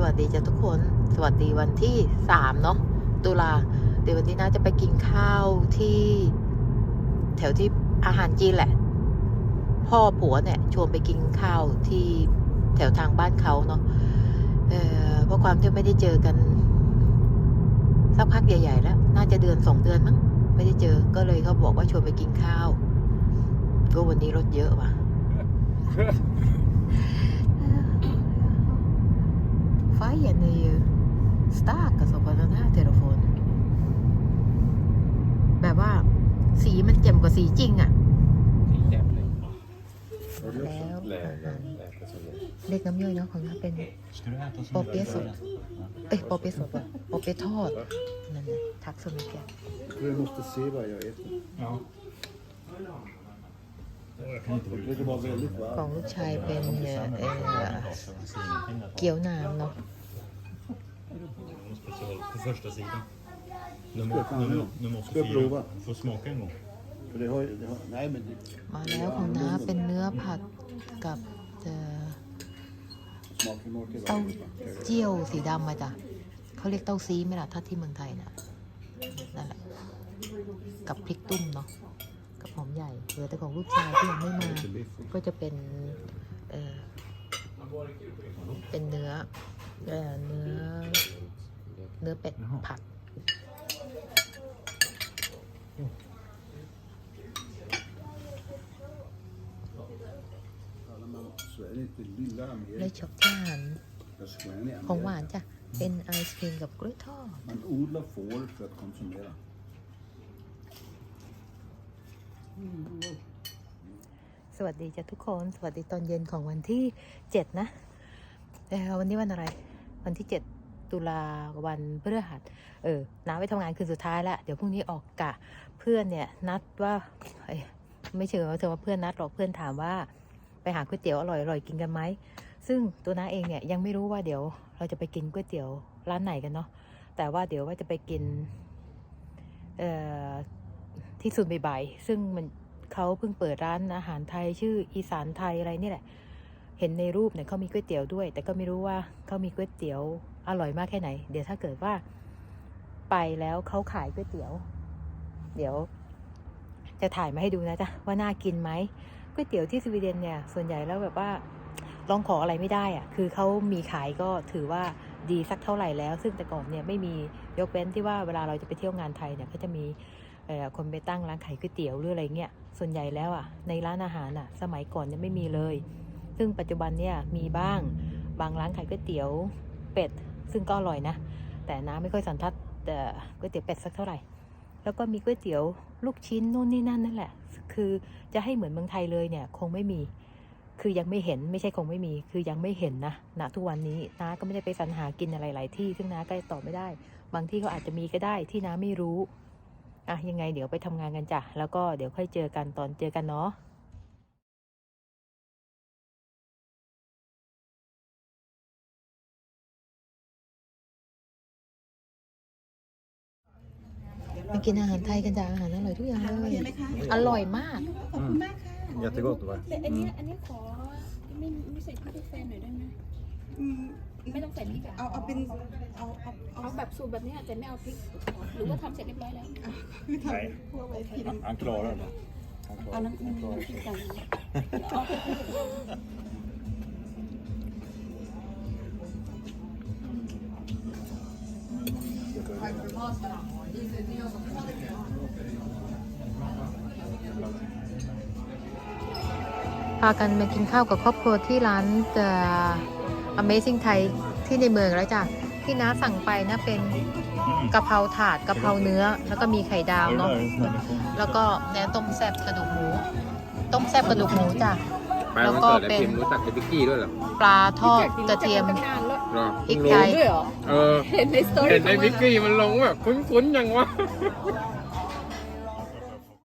สวัสดีจ้ะทุกคน สวัสดีวันที่สามเนาะตุลาเดี๋ยววันนี้น่าจะไปกินข้าวที่ แถวที่อาหารจีนแหละ พ่อผัวเนี่ยชวนไปกินข้าวที่แถวทางบ้านเขาเนาะเออเพราะความที่ไม่ได้เจอกันสักพักใหญ่ ๆ แล้ว น่าจะเดือนสองเดือนมั้งไม่ได้เจอก็เลยเขาบอกว่าชวนไปกินข้าว ก็วันนี้รถเยอะว่ะ Fejen är ju stark alltså på den här telefonen แบบว่าสีมันแจ่มกว่าสีจริงอะ่ะแล้วเล็กน้ำย่อยเนาะของน้าเป็นปอเปี๊ยะสดเอ้ยปอเปี๊ยะสดว่ะปอเปี๊ยะทอดนั่นนะทักสมิแก Du måste se vad jag äter. Ja. ของลูกชายเป็นเออเกี๊ยวน้ำเนาะ มาแล้วของน้าเป็นเนื้อผัดกับเต้าเจี้ยวสีดำมาจ้ะเขาเรียกเต้าซีไหมล่ะถ้าที่เมืองไทยน่ะนั่นแหละกับพริกตุ้มเนาะ กับหอมใหญ่เหลือแต่ของลูกชายที่ยังไม่มา ก็จะเป็นเออเป็นเนื้อเออเนื้อ เนื้อเป็ดผัด Talar man så är det inte lilla และช็อกที่าหาร Jag skojar, i ของหวานจ้ะ เป็นไอศครีมกับกล้วยทอด สวัสดีจ้ะทุกคน สวัสดีตอนเย็นของวันที่เจ็ดนะเอ่วันนี้วันอะไร วันที่เจ็ดตุลาวันพฤหัส เออน้าไปทำงานคืนสุดท้ายแล้ว เดี๋ยวพรุ่งนี้ออกกะ เพื่อนเนี่ย นัดว่า ไม่เชิงว่าเธอว่าเพื่อนนัดหรอกเพื่อนถามว่า ไปหาก๋วยเตี๋ยวอร่อยๆกินกันไหม ซึ่งตัวน้าเองเนี่ยยังไม่รู้ว่าเดี๋ยวเราจะไปกินก๋วยเตี๋ยวร้านไหนกันเนาะ แต่ว่าเดี๋ยวว่าจะไปกิน เอ่อ ที่ศูนย์บ่ายๆซึ่งมันเขาเพิ่งเปิดร้านอาหารไทยชื่ออีสานไทยอะไรนี่แหละ เห็นในรูปเนี่ยเขามีก๋วยเตี๋ยวด้วย แต่ก็ไม่รู้ว่าเขามีก๋วยเตี๋ยวอร่อยมากแค่ไหน เดี๋ยวถ้าเกิดว่า ไปแล้วเขาขายก๋วยเตี๋ยว เดี๋ยว จะถ่ายมาให้ดูนะจ๊ะว่าน่ากินไหมก๋วยเตี๋ยวที่สวีเดนเนี่ย ส่วนใหญ่แล้วแบบว่าลองขออะไรไม่ได้อะคือเขามีขายก็ถือว่าดีสักเท่าไหร่แล้ว ซึ่งแต่ก่อนเนี่ยไม่มียกเว้นที่ว่าเวลาเราจะไปเที่ยวงานไทยเนี่ยก็จะมี คนไปตั้งร้านขายก๋วยเตี๋ยวหรืออะไรเงี้ยส่วนใหญ่แล้วอะในร้านอาหารอะสมัยก่อนเนี่ยไม่มีเลย ซึ่งปัจจุบันเนี่ยมีบ้างบางร้านขายก๋วยเตี๋ยวเป็ด ซึ่งก็อร่อยนะ แต่น้าไม่ค่อยสันทัดแต่ก๋วยเตี๋ยวเป็ดสักเท่าไหร่ แล้วก็มีก๋วยเตี๋ยวลูกชิ้นนู่นนี่นั่นนั่นแหละ คือจะให้เหมือนเมืองไทยเลยเนี่ยคงไม่มี คือยังไม่เห็นไม่ใช่คงไม่มี คือยังไม่เห็นนะณทุกวันนี้น้าก็ไม่ได้ไปสรรหากินอะไรหลายที่ ซึ่งน้าก็ตอบไม่ได้ บางที่เขาอาจจะมีก็ได้ที่น้าไม่รู้ อะยังไงเดี๋ยวไปทำงานกันจ้ะ แล้วก็เดี๋ยวค่อยเจอกันตอนเจอกันเนาะมากินอาหารไทยกันจ้ะอาหารอร่อยทุกอย่างเลยอร่อยมากขอบคุณมากค่ะ Jättegott va? แต่อันเนี้ยอันเนี้ยขอไม่ไม่ใส่พริกแฟนหน่อยได้ไหมอืม ไม่ต้องใส่พริกอะเอาเอาเป็นเอาเอาเอาเอาแบบสูตรแบบเนี้ยแต่ไม่เอาพริก หรือว่าทำเสร็จเรียบร้อยแล้วคือทำพวกไว้กิน Han klarar det. เอาน้ำน้ำน้ำพริกกันพากันมากินข้าวกับครอบครัวที่ร้าน The Amazing Thai ที่ในเมืองแล้วจ้ะที่น้าสั่งไปนะเป็นกะเพราถาดกะเพราเนื้อ แล้วก็มีไข่ดาวเนาะแล้วก็แหนมต้มแซ่บกระดูกหมู ต้มแซ่บกระดูกหมูจ้ะไปแล้ววันก็เกิดไอ้เป็นพิมรู้จักไอ้พิกกี้ด้วยเหรอปลาทอดกระเทียมตั้งนานแล้วเหรอพริกเพิ่งไทรู้ยด้วยเหรอเออเห็นในสตอรี่เห็นไอ้พิกกี้มันลงแบบคุ้นๆยังวะ